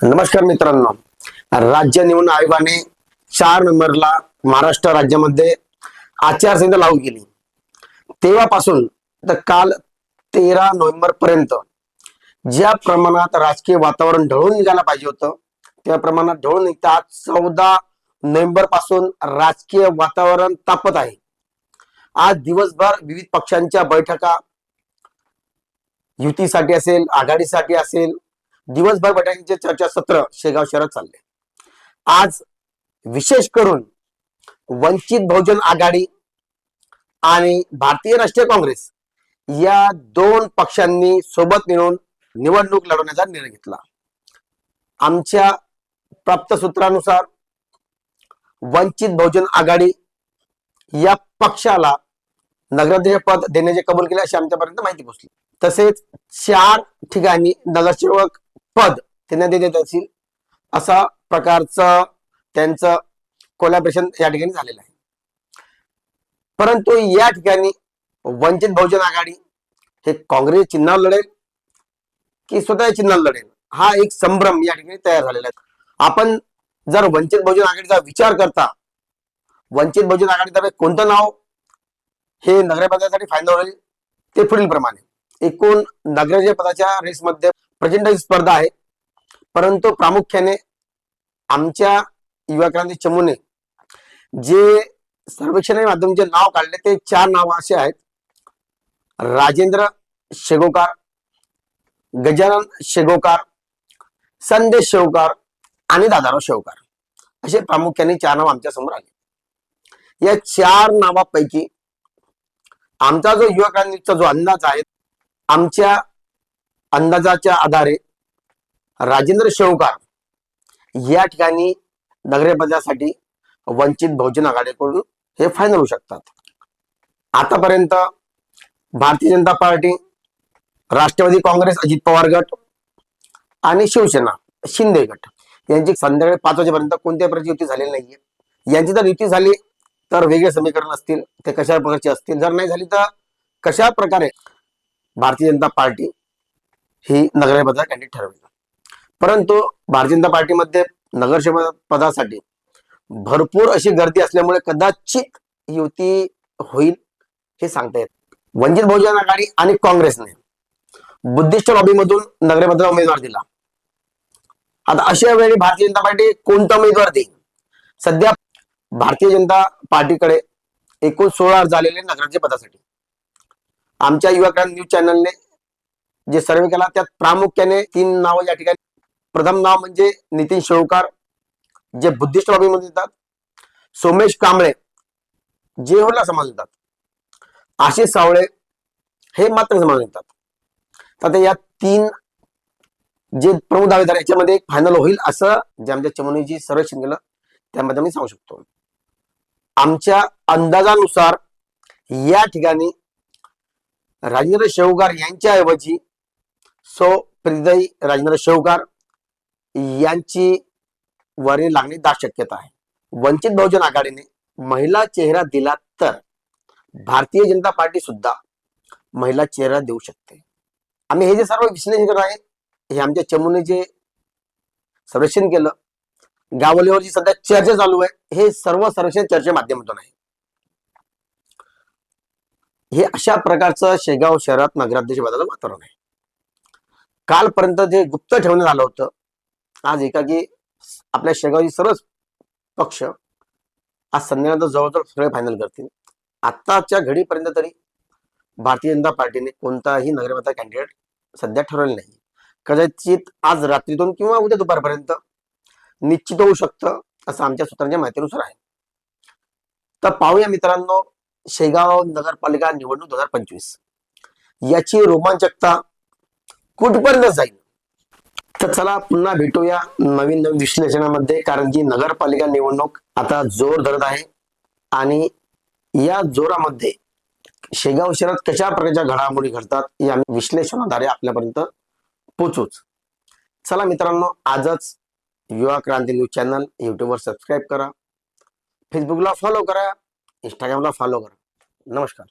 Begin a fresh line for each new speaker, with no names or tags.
नमस्कार मित्रांनो. राज्य निवडणूक आयोगाने चार नोव्हेंबरला महाराष्ट्र राज्यामध्ये आचारसंहिता लागू केली. तेव्हापासून तर काल तेरा नोव्हेंबर पर्यंत ज्या प्रमाणात राजकीय वातावरण ढळून निघायला पाहिजे होतं त्या प्रमाणात ढळून निघतात आज चौदा नोव्हेंबरपासून राजकीय वातावरण तापत आहे. आज दिवसभर विविध पक्षांच्या बैठका युतीसाठी असेल आघाडीसाठी असेल दिवसभर बटाट्यांचे चर्चा सत्र शेगाव शहरात चालले. आज विशेष करून वंचित बहुजन आघाडी आणि भारतीय राष्ट्रीय काँग्रेस या दोन पक्षांनी सोबत मिळून निवडणूक लढवण्याचा निर्णय घेतला. आमच्या प्राप्त सूत्रानुसार वंचित बहुजन आघाडी या पक्षाला नगराध्यक्ष पद देण्याचे कबूल केले अशी आमच्यापर्यंत माहिती पोहोचली. तसेच चार ठिकाणी नगरसेवक पद त्यांना देत असशील असा प्रकारचं त्यांचं कोलॅबरेशन या ठिकाणी झालेलं आहे. परंतु या ठिकाणी वंचित बहुजन आघाडी हे काँग्रेस चिन्हावर लढेल की स्वतः चिन्हावर लढेल? हा एक संभ्रम या ठिकाणी तयार झालेला आहे. आपण जर वंचित बहुजन आघाडीचा विचार करता वंचित बहुजन आघाडीतर्फे कोणतं नाव हे नगरपदासाठी फायदा होईल ते पुढील प्रमाणे. एकूण नगराध्यक्ष पदाच्या रेसमध्ये प्रचंड स्पर्धा आहे. परंतु प्रामुख्याने आमच्या युवा क्रांती चमूने जे सर्वेक्षण जे नाव काढले ते चार नाव असे आहेत. राजेंद्र शेगोकार गजानन शेगोकार संदेश शेवकार आणि दादाराव शेवकार. असे प्रामुख्याने चार नाव आमच्यासमोर आले. या चार नावापैकी आमचा जो युवा क्रांतीचा जो अंदाज आहे आमच्या अंदाजाच्या आधारे राजेंद्र शेवकार या ठिकाणी नगरपदासाठी वंचित बहुजन आघाडीकडून हे फायनल होऊ शकतात. आतापर्यंत भारतीय जनता पार्टी राष्ट्रवादी काँग्रेस अजित पवार गट आणि शिवसेना शिंदे गट यांची संध्याकाळी पाच वाजेपर्यंत कोणत्याही प्रकारची युती झालेली नाहीये. यांची जर युती झाली तर वेगळे समीकरण असतील ते कशा प्रकारचे असतील? जर नाही झाली तर कशा प्रकारे भारतीय जनता पार्टी ही नगरपदा त्यांनी ठरवली. परंतु भारतीय जनता पार्टीमध्ये नगरसेवक पदासाठी भरपूर अशी गर्दी असल्यामुळे कदाचित युती होईल हे सांगता येत वंचित बहुजन आघाडी आणि काँग्रेसने बुद्धिस्ट लॉबीमधून नगरपदाला उमेदवार दिला. आता अशा वेळी भारतीय जनता पार्टी कोणता उमेदवार देईल? सध्या भारतीय जनता पार्टीकडे एकूण सोळा अर्ज आलेले नगराध्यक्ष पदासाठी आमच्या युवा क्रांती न्यूज चॅनलने जे सर्वे केला त्यात प्रामुख्याने तीन नावं या ठिकाणी. प्रथम नाव म्हणजे नितीन शेवकार जे बुद्धिस्ट बाबीमध्ये येतात. सोमेश कांबळे जे होला समाज येतात. आशिष सावळे हे मात्र समाज येतात. तर आता या तीन जे प्रमुख दावेदार याच्यामध्ये एक फायनल होईल असं जे आमच्या चमोनीजी सर्वेक्षण केलं त्यामध्ये मी सांगू शकतो. आमच्या अंदाजानुसार या ठिकाणी राजेंद्र शेवगार यांच्या ऐवजी सो प्रिदई राजेंद्र शेवकर यांची वरील लागणे दाट शक्यता आहे. वंचित बहुजन आघाडीने महिला चेहरा दिला तर भारतीय जनता पार्टी सुद्धा महिला चेहरा देऊ शकते. आम्ही हे जे सर्व विश्लेषण करत आहे हे आमच्या चमूने जे सर्वेक्षण केलं गावलीवर जी सध्या चर्चा चालू आहे हे सर्व सर्वेक्षण चर्चे माध्यमातून आहे. हे अशा प्रकारचं शेगाव शहरात नगराध्यक्ष पदाचं वातावरण आहे. कालपर्यंत जे गुप्त ठेवण्यात आलं होतं आज एकाकी आपल्या शेगावची सर्वच पक्ष आज संध्यानंतर जवळजवळ सगळे फायनल करतील. आताच्या घडीपर्यंत तरी भारतीय जनता पार्टीने कोणताही नगरपालिका कॅन्डिडेट सध्या ठरवले नाही. कदाचित आज रात्रीतून किंवा उद्या दुपारपर्यंत निश्चित होऊ शकतं असं आमच्या सूत्रांच्या माहितीनुसार आहे. तर पाहूया मित्रांनो शेगाव नगरपालिका निवडणूक दोन हजार पंचवीस. याची रोमांचकता कुठपर्यंत जाईल? तर चला पुन्हा भेटूया नवीन नवीन विश्लेषणामध्ये कारण की नगरपालिका निवडणूक आता जोर धरत आहे. आणि या जोरामध्ये शेगाव शहरात कशा प्रकारच्या घडामोडी घडतात या आम्ही विश्लेषणाद्वारे आपल्यापर्यंत पोचूच चला मित्रांनो आजच युवा क्रांती न्यूज चॅनल युट्यूबवर सबस्क्राईब करा. फेसबुकला फॉलो करा इंस्टाग्रामला फॉलो करा. नमस्कार.